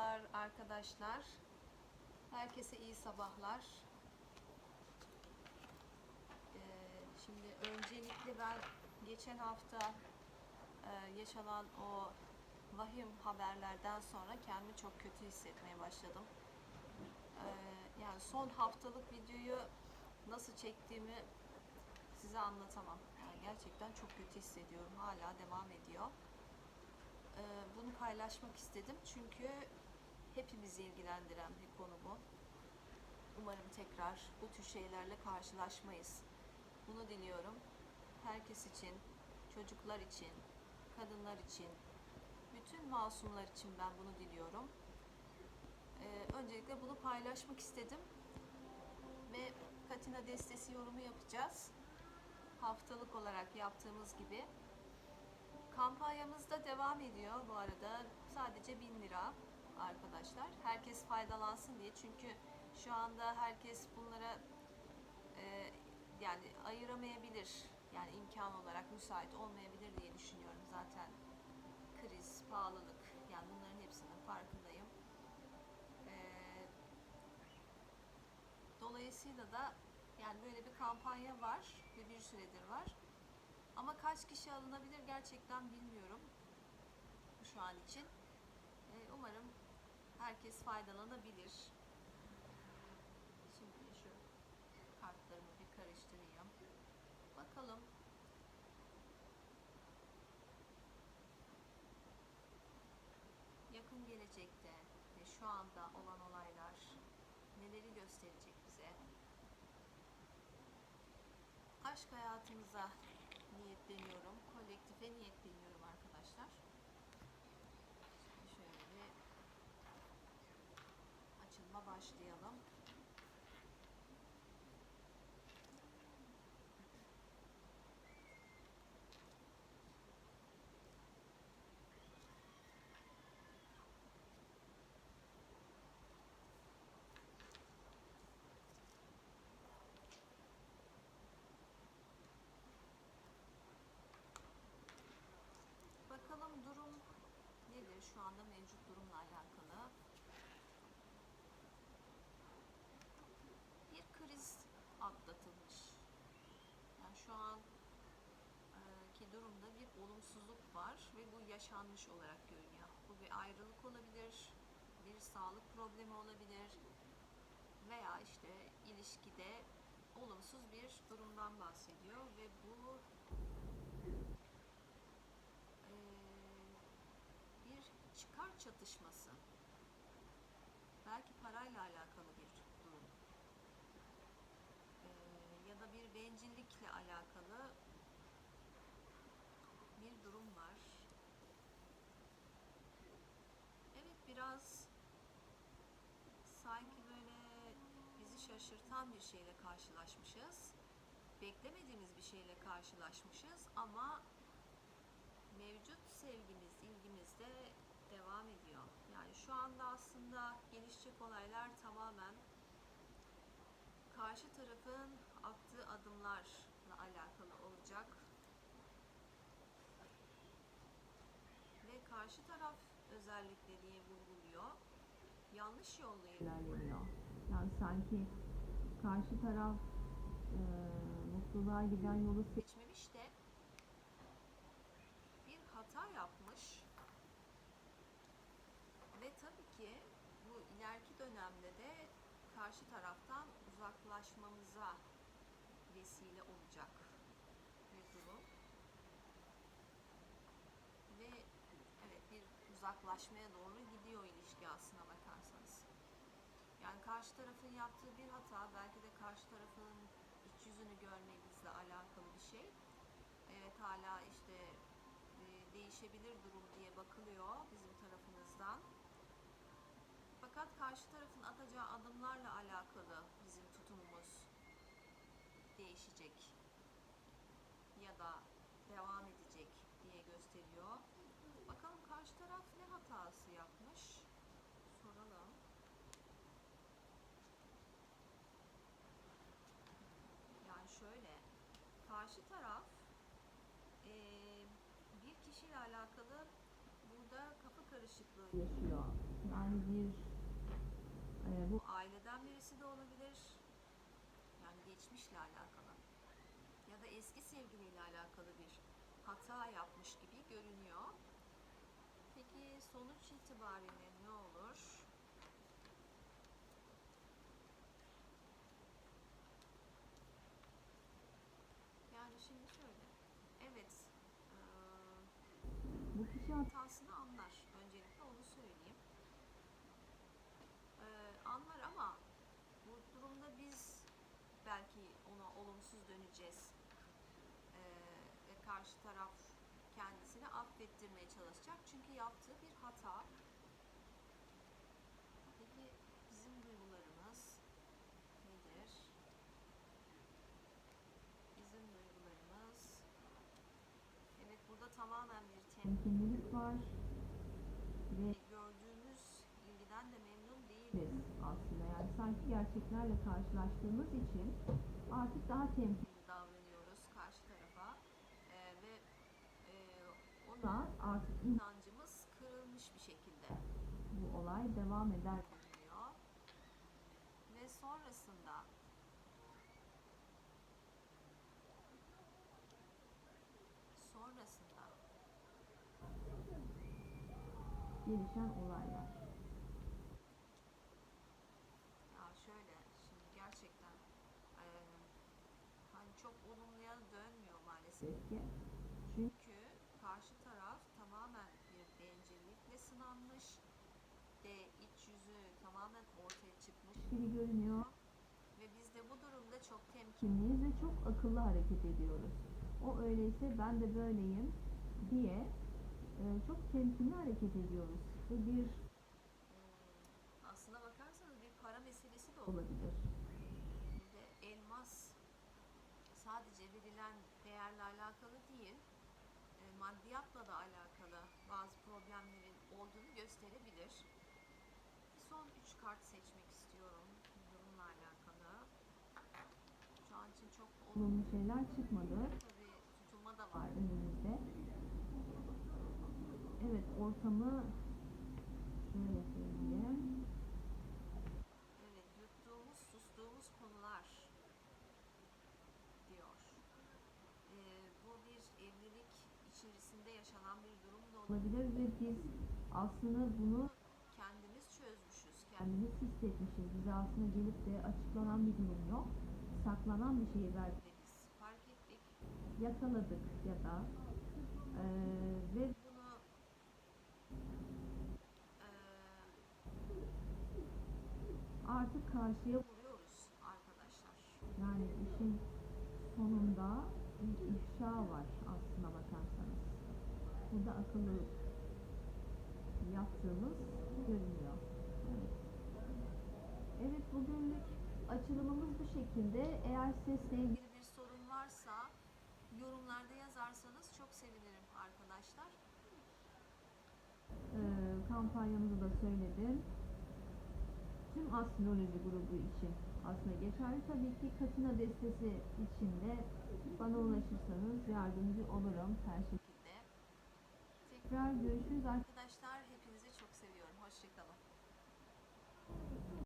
Merhabalar arkadaşlar. Herkese iyi sabahlar. Ee, şimdi öncelikle ben geçen hafta e, yaşanan o vahim haberlerden sonra kendimi çok kötü hissetmeye başladım. Ee, yani son haftalık videoyu nasıl çektiğimi size anlatamam. Yani gerçekten çok kötü hissediyorum. Hala devam ediyor. Ee, bunu paylaşmak istedim çünkü hepimizi ilgilendiren bir konu bu. Umarım tekrar bu tür şeylerle karşılaşmayız. Bunu diliyorum. Herkes için, çocuklar için, kadınlar için, bütün masumlar için ben bunu diliyorum. Ee, öncelikle bunu paylaşmak istedim ve Katina destesi yorumu yapacağız. Haftalık olarak yaptığımız gibi. Kampanyamız da devam ediyor bu arada. Sadece 1000 lira arkadaşlar. Herkes faydalansın diye. Çünkü şu anda herkes bunlara e, yani ayıramayabilir. Yani imkan olarak müsait olmayabilir diye düşünüyorum zaten. Kriz, pahalılık yani bunların hepsinin farkındayım. E, dolayısıyla da yani böyle bir kampanya var ve bir süredir var. Ama kaç kişi alınabilir gerçekten bilmiyorum şu an için. Ee, umarım herkes faydalanabilir. Şimdi şu kartlarımı bir karıştırayım. Bakalım. Yakın gelecekte ve şu anda olan olaylar neleri gösterecek bize? Aşk hayatımıza niyetleniyorum. Kolektife niyetleniyorum arkadaşlar. Şimdi şöyle bir açılma başlayalım. Bakalım durum nedir şu anda mevcut durumla alakalı. Bir kriz atlatılmış. Yani şu an ki durumda bir olumsuzluk var ve bu yaşanmış olarak görünüyor. Bu bir ayrılık olabilir, bir sağlık problemi olabilir veya işte ilişkide olumsuz bir durumdan bahsediyor ve bu bir çıkar çatışması. Belki parayla alakalı bir durum. E, ya da bir bencillikle alakalı bir durum var. Evet biraz sanki böyle bizi şaşırtan bir şeyle karşılaşmışız. Beklemediğimiz bir şeyle karşılaşmışız ama mevcut sevgimiz, ilgimiz de devam ediyor. Yani şu anda aslında gelişecek olaylar tamamen karşı tarafın attığı adımlarla alakalı olacak. Ve karşı taraf özellikle diye vurguluyor. Yanlış yolla ilerleniyor. Yani sanki karşı taraf e, mutluluğa giden yolu seçmemiş de bir hata yapmış ve tabii ki bu ileriki dönemde de karşı taraftan uzaklaşmamıza vesile olacak bir durum. Ve evet bir uzaklaşmaya doğru gidiyor ilişki aslına bakarsanız. Yani karşı tarafın yaptığı bir hata belki de karşı tarafın iç yüzünü görmemizle alakalı bir şey. Evet hala işte e, değişebilir durum diye bakılıyor bizim tarafımızdan. Fakat karşı tarafın atacağı adımlarla alakalı değişecek ya da devam edecek diye gösteriyor. Bakalım karşı taraf ne hatası yapmış? Soralım. Yani şöyle, karşı taraf eee, bir kişiyle alakalı burada kafa karışıklığı yaşıyor. Yani bir e, bu aileden birisi de olabilir. Geçmişle alakalı. Ya da eski sevgiliyle alakalı bir hata yapmış gibi görünüyor. Peki sonuç itibariyle ne olur? Yani şimdi şöyle. Evet. bu kişi hat- hatasını anlar. Öncelikle onu söyleyeyim. Ee, anlar ama bu durumda biz belki ona olumsuz döneceğiz. Ee, ve karşı taraf kendisini affettirmeye çalışacak. Çünkü yaptığı bir hata. Peki bizim duygularımız nedir? Bizim duygularımız Evet burada tamamen bir tem temkinlilik var ve gördüğümüz ilgiden de memnun değiliz. biz aslında yani sanki gerçeklerle karşılaştığımız için artık daha temkinli davranıyoruz karşı tarafa Ee, ve e, ona artık inancımız kırılmış bir şekilde bu olay devam eder. görünüyor. Ve sonrasında sonrasında Gelişen olaylar. ya şöyle şimdi gerçekten e, hani çok olumluya dönmüyor maalesef. Peki. Çünkü karşı taraf tamamen bir bencillikle sınanmış ve iç yüzü tamamen ortaya çıkmış gibi görünüyor. ve biz de bu durumda çok temkin Kimliyiz ve çok akıllı hareket ediyoruz. O öyleyse ben de böyleyim diye e, çok temkinli hareket ediyoruz. Ve bir Hmm, aslına bakarsanız bir para meselesi de olabilir. Bir de elmas sadece verilen değerle alakalı değil, e, maddiyatla da alakalı bazı problemlerin olduğunu gösterebilir. Son üç kart seçmek istiyorum durumla alakalı. Şu an için çok olumlu şeyler çıkmadı. tabii tutulma da var. önümüzde. Evet ortamı şöyle söyleyeyim. Evet, yuttuğumuz, sustuğumuz konular diyor. Ee, bu bir evlilik içerisinde yaşanan bir durum da olabilir. Ve biz aslında bunu Kendimiz çözmüşüz. Kendimiz hissetmişiz. Bize aslında gelip de açıklanan bir durum yok. Saklanan bir şeyi belki biz fark ettik. yakaladık ya da e, ve Bunu eee, artık karşıya vuruyoruz arkadaşlar. yani işin sonunda bir ifşa var aslına bakarsanız. Burada akıllı yaptığımız görünüyor. Evet. Evet bugünlük açılımımız bu şekilde. Eğer sesle ilgili bir sorun varsa yorumlarda yazarsanız çok sevinirim arkadaşlar. e, kampanyamızı da söyledim. Tüm astroloji grubu için aslında geçerli. Tabii ki Katina destesi için de bana ulaşırsanız yardımcı olurum her şekilde. Tekrar görüşürüz.